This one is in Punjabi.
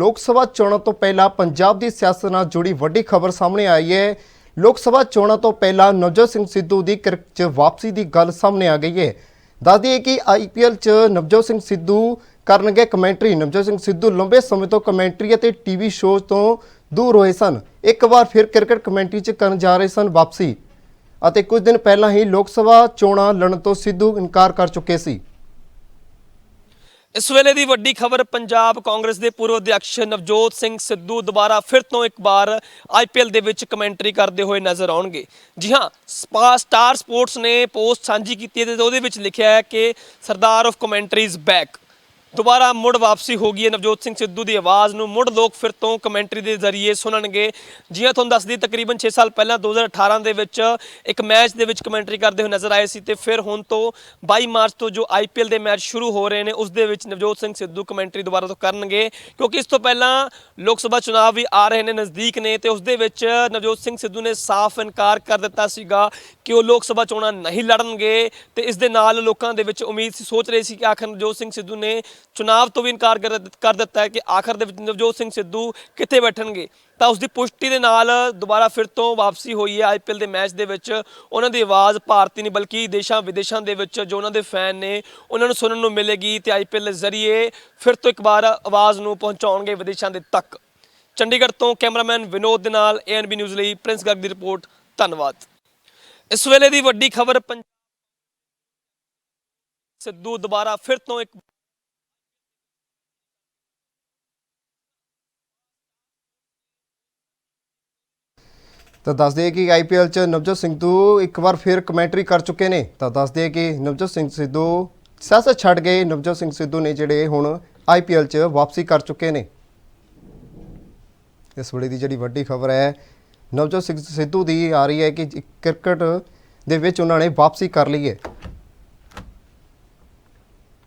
ਲੋਕ ਸਭਾ ਚੋਣਾਂ ਤੋਂ ਪਹਿਲਾਂ ਪੰਜਾਬ ਦੀ ਸਿਆਸਤ ਨਾਲ ਜੁੜੀ ਵੱਡੀ ਖਬਰ ਸਾਹਮਣੇ ਆਈ ਹੈ। ਲੋਕ ਸਭਾ ਚੋਣਾਂ ਤੋਂ ਪਹਿਲਾਂ ਨਵਜੋਤ ਸਿੰਘ ਸਿੱਧੂ ਦੀ ਕ੍ਰਿਕਟ 'ਚ ਵਾਪਸੀ ਦੀ ਗੱਲ ਸਾਹਮਣੇ ਆ ਗਈ ਹੈ। ਦੱਸ ਦਈਏ ਕਿ ਆਈਪੀਐਲ 'ਚ ਨਵਜੋਤ ਸਿੰਘ ਸਿੱਧੂ ਕਰਨਗੇ ਕਮੈਂਟਰੀ। ਨਵਜੋਤ ਸਿੰਘ ਸਿੱਧੂ ਲੰਬੇ ਸਮੇਂ ਤੋਂ ਕਮੈਂਟਰੀ ਅਤੇ ਟੀਵੀ ਸ਼ੋਅ ਤੋਂ ਦੂਰ ਹੋਏ ਸਨ। ਇੱਕ ਵਾਰ ਫਿਰ ਕ੍ਰਿਕਟ ਕਮੈਂਟਰੀ 'ਚ ਕਰਨ ਜਾ ਰਹੇ ਸਨ ਵਾਪਸੀ ਅਤੇ ਕੁਝ ਦਿਨ ਪਹਿਲਾਂ ਹੀ ਲੋਕ ਸਭਾ ਚੋਣਾਂ ਲੜਨ ਤੋਂ ਸਿੱਧੂ ਇਨਕਾਰ ਕਰ ਚੁੱਕੇ ਸੀ। ਇਸ ਵੇਲੇ ਦੀ ਵੱਡੀ ਖਬਰ, ਪੰਜਾਬ ਕਾਂਗਰਸ ਦੇ ਪੂਰਵ ਅਧਿਕਸ਼ ਨਵਜੋਤ ਸਿੰਘ ਸਿੱਧੂ ਦੁਬਾਰਾ ਫਿਰ ਤੋਂ ਇੱਕ ਵਾਰ ਆਈਪੀਐਲ ਦੇ ਵਿੱਚ ਕਮੈਂਟਰੀ ਕਰਦੇ ਹੋਏ ਨਜ਼ਰ ਆਉਣਗੇ। ਜੀ ਹਾਂ, ਸਪਾ, ਸਟਾਰ ਸਪੋਰਟਸ ਨੇ ਪੋਸਟ ਸਾਂਝੀ ਕੀਤੀ ਹੈ ਤੇ ਉਹਦੇ ਵਿੱਚ ਲਿਖਿਆ ਹੈ ਕਿ ਸਰਦਾਰ ਆਫ ਕਮੈਂਟਰੀਜ਼ ਬੈਕ ਦੁਬਾਰਾ ਮੁੜ ਵਾਪਸੀ ਹੋ ਗਈ ਹੈ। ਨਵਜੋਤ ਸਿੰਘ ਸਿੱਧੂ ਦੀ ਆਵਾਜ਼ ਨੂੰ ਮੁੜ ਲੋਕ ਫਿਰ ਤੋਂ ਕਮੈਂਟਰੀ ਦੇ ਜ਼ਰੀਏ ਸੁਣਨਗੇ। ਜਿਵੇਂ ਤੁਹਾਨੂੰ ਦੱਸਦੀ ਤਕਰੀਬਨ 6 ਸਾਲ ਪਹਿਲਾਂ 2018 ਦੇ ਵਿੱਚ ਇੱਕ ਮੈਚ ਦੇ ਵਿੱਚ ਕਮੈਂਟਰੀ ਕਰਦੇ ਹੋਏ ਨਜ਼ਰ ਆਏ ਸੀ ਤੇ ਫਿਰ ਹੁਣ ਤੋਂ 22 ਮਾਰਚ ਤੋਂ ਜੋ ਆਈਪੀਐਲ ਦੇ ਮੈਚ ਸ਼ੁਰੂ ਹੋ ਰਹੇ ਨੇ, ਉਸ ਦੇ ਵਿੱਚ ਨਵਜੋਤ ਸਿੰਘ ਸਿੱਧੂ ਕਮੈਂਟਰੀ ਦੁਬਾਰਾ ਤੋਂ ਕਰਨਗੇ। ਕਿਉਂਕਿ ਇਸ ਤੋਂ ਪਹਿਲਾਂ ਲੋਕ ਸਭਾ ਚੁਣਾਵ ਵੀ ਆ ਰਹੇ ਨੇ, ਨਜ਼ਦੀਕ ਨੇ ਤੇ ਉਸ ਦੇ ਵਿੱਚ ਨਵਜੋਤ ਸਿੰਘ ਸਿੱਧੂ ਨੇ ਸਾਫ਼ ਇਨਕਾਰ ਕਰ ਦਿੱਤਾ ਸੀਗਾ ਕਿ ਉਹ ਲੋਕ ਸਭਾ ਚੋਣਾਂ ਨਹੀਂ ਲੜਨਗੇ ਤੇ ਇਸ ਦੇ ਨਾਲ ਲੋਕਾਂ ਦੇ ਵਿੱਚ ਉਮੀਦ ਸੀ, ਸੋਚ ਰਹੇ ਸੀ ਕਿ ਆਖਰ ਨਵਜੋਤ ਸਿੰਘ ਸਿੱਧੂ ਨੇ ਚੁਣਾਵ ਤੋਂ ਵੀ ਇਨਕਾਰ ਕਰ ਦਿੱਤਾ ਹੈ ਕਿ ਆਖਰ ਦੇ ਵਿੱਚ ਨਵਜੋਤ ਸਿੰਘ ਸਿੱਧੂ ਕਿੱਥੇ ਬੈਠਣਗੇ? ਤਾਂ ਉਸ ਦੀ ਪੁਸ਼ਟੀ ਦੇ ਨਾਲ ਦੁਬਾਰਾ ਫਿਰ ਤੋਂ ਵਾਪਸੀ ਹੋਈ ਹੈ ਆਈਪੀਐਲ ਦੇ ਮੈਚ ਦੇ ਵਿੱਚ। ਉਹਨਾਂ ਦੀ ਆਵਾਜ਼ ਭਾਰਤੀ ਨਹੀਂ, ਬਲਕਿ ਦੇਸ਼ਾਂ, ਵਿਦੇਸ਼ਾਂ ਦੇ ਵਿੱਚ ਜੋ ਉਹਨਾਂ ਦੇ ਫੈਨ ਨੇ, ਉਹਨਾਂ ਨੂੰ ਸੁਣਨ ਨੂੰ ਮਿਲੇਗੀ ਤੇ ਆਈਪੀਐਲ ਦੇ ਜ਼ਰੀਏ ਫਿਰ ਤੋਂ ਇੱਕ ਵਾਰ ਆਵਾਜ਼ ਨੂੰ ਪਹੁੰਚਾਉਣਗੇ ਵਿਦੇਸ਼ਾਂ ਦੇ ਤੱਕ। ਚੰਡੀਗੜ੍ਹ ਤੋਂ ਕੈਮਰਾਮੈਨ ਵਿਨੋਦ ਦੇ ਨਾਲ ਏਐਨਬੀ ਨਿਊਜ਼ ਲਈ ਪ੍ਰਿੰਸ ਗਰਗ ਦੀ ਰਿਪੋਰਟ। ਧੰਨਵਾਦ। ਇਸ ਵੇਲੇ ਦੀ ਵੱਡੀ ਖਬਰ ਪੰਜ ਸਿੱਧੂ ਦੁਬਾਰਾ ਫਿਰ ਤੋਂ ਇੱਕ ਤਾਂ ਦੱਸ ਦਈਏ ਕਿ ਆਈਪੀਐਲ 'ਚ ਨਵਜੋਤ ਸਿੰਘ ਸਿੱਧੂ ਇੱਕ ਵਾਰ ਫਿਰ ਕਮੈਂਟਰੀ ਕਰ ਚੁੱਕੇ ਨੇ। ਤਾਂ ਦੱਸ ਦਈਏ ਕਿ ਨਵਜੋਤ ਸਿੰਘ ਸਿੱਧੂ ਸਿਆਸਤ ਛੱਡ ਗਏ। ਨਵਜੋਤ ਸਿੰਘ ਸਿੱਧੂ ਨੇ ਜਿਹੜੇ ਹੁਣ ਆਈਪੀਐਲ 'ਚ ਵਾਪਸੀ ਕਰ ਚੁੱਕੇ ਨੇ। ਇਸ ਵੇਲੇ ਦੀ ਜਿਹੜੀ ਵੱਡੀ ਖਬਰ ਹੈ, ਨਵਜੋਤ ਸਿੰਘ ਸਿੱਧੂ ਦੀ ਆ ਰਹੀ ਹੈ ਕਿ ਕ੍ਰਿਕਟ ਦੇ ਵਿੱਚ ਉਹਨਾਂ ਨੇ ਵਾਪਸੀ ਕਰ ਲਈ ਹੈ।